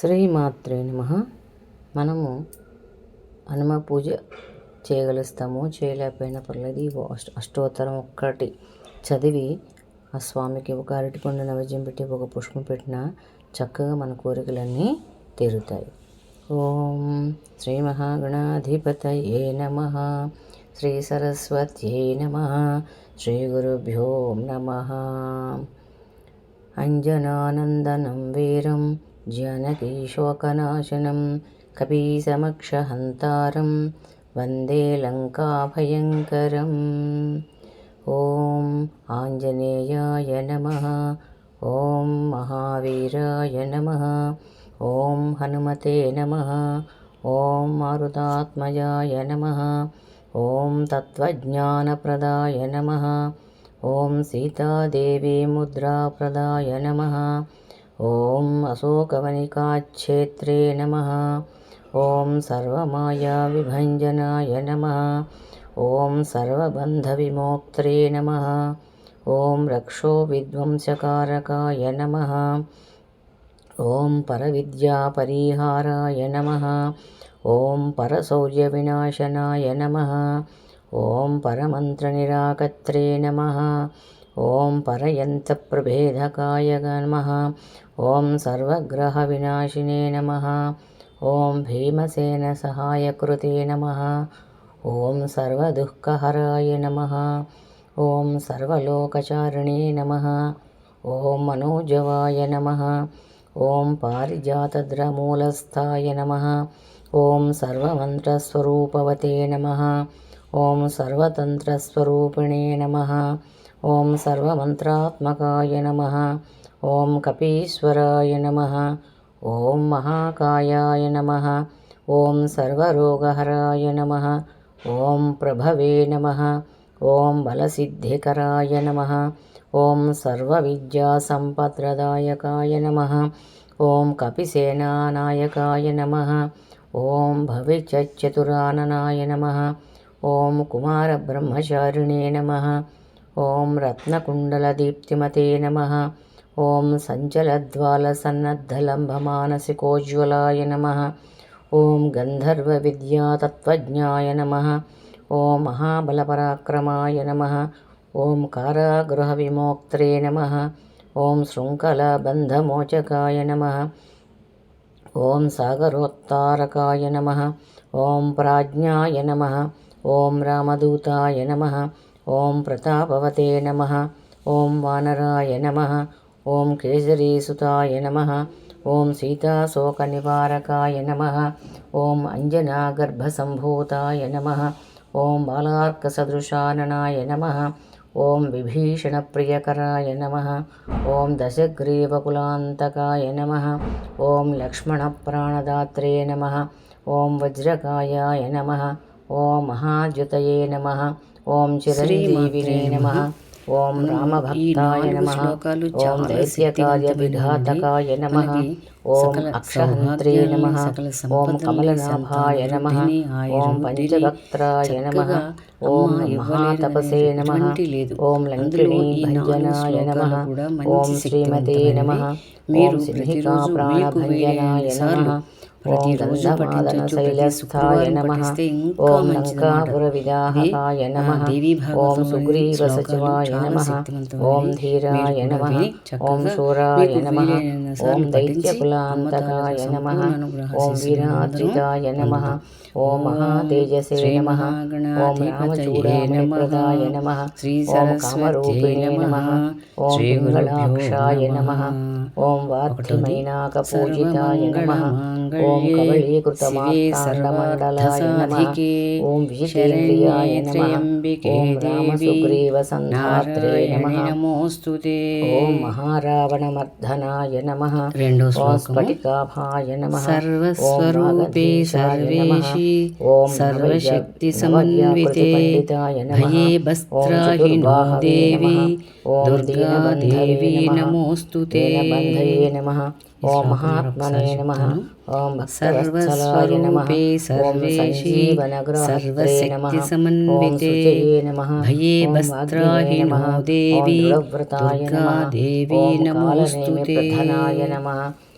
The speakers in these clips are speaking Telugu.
శ్రీమాత్రే నమ. మనము హనుమ పూజ చేయగలుస్తాము చేయలేకపోయినా పర్లేదు ఈ అష్టోత్తరం ఒక్కటి చదివి ఆ స్వామికి ఒక అరటిపండు నైవేద్యం పెట్టి ఒక పుష్పం పెట్టినా చక్కగా మన కోరికలన్నీ తీరుతాయి. ఓం శ్రీ మహాగణాధిపతయే నమ. శ్రీ సరస్వత్యై నమ. శ్రీ గురుభ్యో నమ. అంజనానందనం వీరం जनकीशोकनाशनं कपीसमक्षहन्तारं वन्दे लङ्काभयङ्करम्। ॐ आञ्जनेयाय नमः ॐ महावीराय नमः ॐ हनुमते नमः ॐ मारुतात्मजाय नमः ॐ तत्त्वज्ञानप्रदाय नमः ॐ सीतादेवीमुद्राप्रदाय नमः ఓం అశోకవనికాక్షేత్రే నమ. ఓం సర్వమాయా విభంజనాయ నమ. ఓం సర్వబంధవిమోక్త్రే నమ. ఓం రక్షో విధ్వంసకారకాయ నమ. ఓం పరవిద్యాపరిహారాయ నమ. ఓం పరశౌర్యవినాశనాయ నమ. ఓం పరమంత్రనిరాకత్రే నమ. ఓం పరయంత్రప్రభేదకాయ ఓం సర్వగ్రహ వినాశినే నమ. ఓం భీమసేన సహాయకృతే నమ. ఓం సర్వదుఃఖహరాయ నమ. ఓం సర్వలోకచారిణే నమ. ఓం మనోజవాయ నమ. ఓం పారిజాతద్రమూలస్థాయ నమ. ఓం సర్వమంత్రస్వరూపవతే నమ. ఓం సర్వతంత్రస్వరూపిణే నమ. ఓం సర్వమంత్రాత్మకాయ నమ. ఓం కపీశ్వరాయ నమ. ఓం మహాకాయాయ నమ. ఓం సర్వరోగహరాయ నమ. ఓం ప్రభవే నమ. ఓం బలసిద్ధికరాయ నమ. ఓం సర్వవిద్యాసంపద్రదాయకాయ నమ. ఓం కపిసేనానాయకాయ నమ. ఓం భవిచతురాననాయ నమ. ఓం కుమారబ్రహ్మచారిణే నమ. ఓం రత్నకుండలదీప్తిమతే నమ. ఓం సంచలద్వాలసన్నద్ధలంభమానసికోజ్వలాయ నమ. ఓం గంధర్వ విద్యాతత్వజ్ఞాయ నమ. ఓం మహాబలపరాక్రమాయ నమ. ఓం కారాగృహ విమోక్త్రే నమ. ఓం శృంఖలబంధమోచకాయ నమ. ఓం సాగరోత్తారకాయ నమ. ఓం ప్రాజ్ఞాయ నమ. ఓం రామదూతాయ నమ. ఓం ప్రతాపవతే నమ. ఓం వానరాయ నమ. ॐ केसरीसुताय ओं ॐ सीताशोकनिवारकाय नम। ओं अञ्जनागर्भसम्भूताय सदृशाननाय नम बालार्कसदृशाननाय विभीषण प्रियक नम। ओं दशग्रीवकुलाय नम। ओं लक्ष्मण प्राणदात्रे नम। ओं वज्रकायाय नम। ओं महाद्युत नम। ओं चिरञ्जीविने नम। ఓం రామభక్తాయ నమ. ఓం దైత్యకార్య విఘాతకాయ నమ. ఓం అక్షహంత్రే నమ. ఓం కమలనాభాయ నమ. ఓం పంచవక్త్రాయ నమ. ఓం మహాతపసే నమ. ఓం లంకిణీ భంజనాయ నమ. ఓం శ్రీమతే నమ. ఓం ప్రాణభంజనాయ నమ. ఓం గంధమాదనశైలస్థాయ నమ ఓం లంకాపురవిదాహకాయ నమ ఓం సుగ్రీవసచివాయ నమ ఓం ధీరాయ నమ ఓం శూరాయ నమ ఓం దైత్యకులాంతకాయ నమ ఓం వీరాద్రితాయ నమ ఓం మహాతేజసే నమ ఓం రామచూడామణిప్రదాయ నమ ఓం కామరూపిణే నమ ఓం మంగళాక్షాయ నమ ఓం వార్తిమైనాకపూజితాయ నమ ॐ वार्थिमैनाक नमः। ॐ कवळीकृतमार्ताण्डमण्डलाय ॐ विजितेन्द्रियाय नमः। ॐ रामसुग्रीवसंघात्रे नमः। ॐ महारावणमर्धनाय नमः। स्फटिकाभाय नमः। सर्वस्वरूपे सर्वशक्तिसमन्विते भये वस्त्राहि देवी। दुर्गा देवी नमोऽस्तु ते। गन्धर्वे नमः। ॐ महात्मने नमः। ॐ भक्तवत्सलाय नमः। ॐ सजीवनग्रहस्त्रे नमः। ॐ सुजये नमः। भये वस्त्राहि नमः। देवी दुर्गाव्रताय नमः। ॐ कालनेमि प्रधानाय नमः।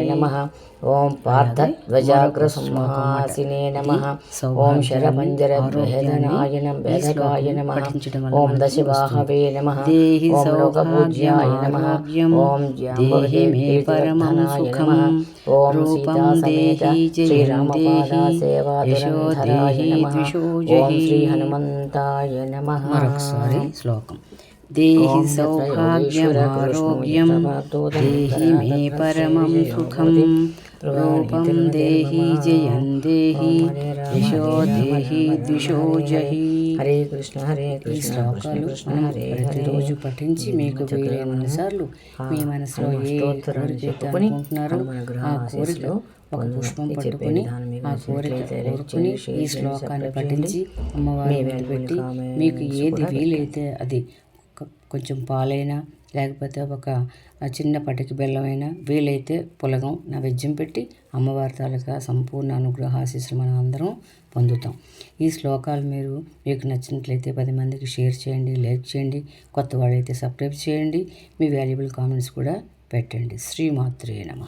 नमः। ॐ पार्थध्वजाग्रसंहासिने नमः। ॐ शरपञ्जरभेदनाय भेदकाय नमः। ॐ दशवाहवे नमः। ॐ लोकपूज्याय नमः। ॐ ज्ञाम्बुधिमेपरमनाय ॐ सीतासमेत। श्रीरामपादासेवाधुरन्धराय नमः। ॐ श्रीहनुमन्ताय नमः। श्लोकम्। దేహి సౌభాగ్యమారోగ్యం దేహి మే పరమం సుఖం రూపం దేహి జయం దేహి యశో దేహి ద్విషో జహి. హరే కృష్ణ హరే ఈ కృష్ణ శ్లోకాలు మనం ప్రతిరోజు పఠించి మీకు వీలైన సార్లు మీ మనసులో ఏ కోరిక అయితే అనుకుంటున్నారో ఆ కోరికలో ఒక పుష్పం పట్టుకుని ఆ కోరిక కోరుకుని ఈ శ్లోకాన్ని పఠించి అమ్మవారి పెట్టి మీకు ఏది వీలైతే అది కొంచెం పాలైనా లేకపోతే ఒక చిన్న పటికి బెల్లమైనా వీలైతే పులగం నైవేద్యం పెట్టి అమ్మవారి తాలూకా సంపూర్ణ అనుగ్రహ ఆశీస్సులు మనం అందరం పొందుతాం. ఈ శ్లోకాలు మీరు మీకు నచ్చినట్లయితే పది మందికి షేర్ చేయండి లైక్ చేయండి కొత్త వాళ్ళైతే సబ్స్క్రైబ్ చేయండి మీ వాల్యుబుల్ కామెంట్స్ కూడా పెట్టండి. శ్రీమాత్రే నమ.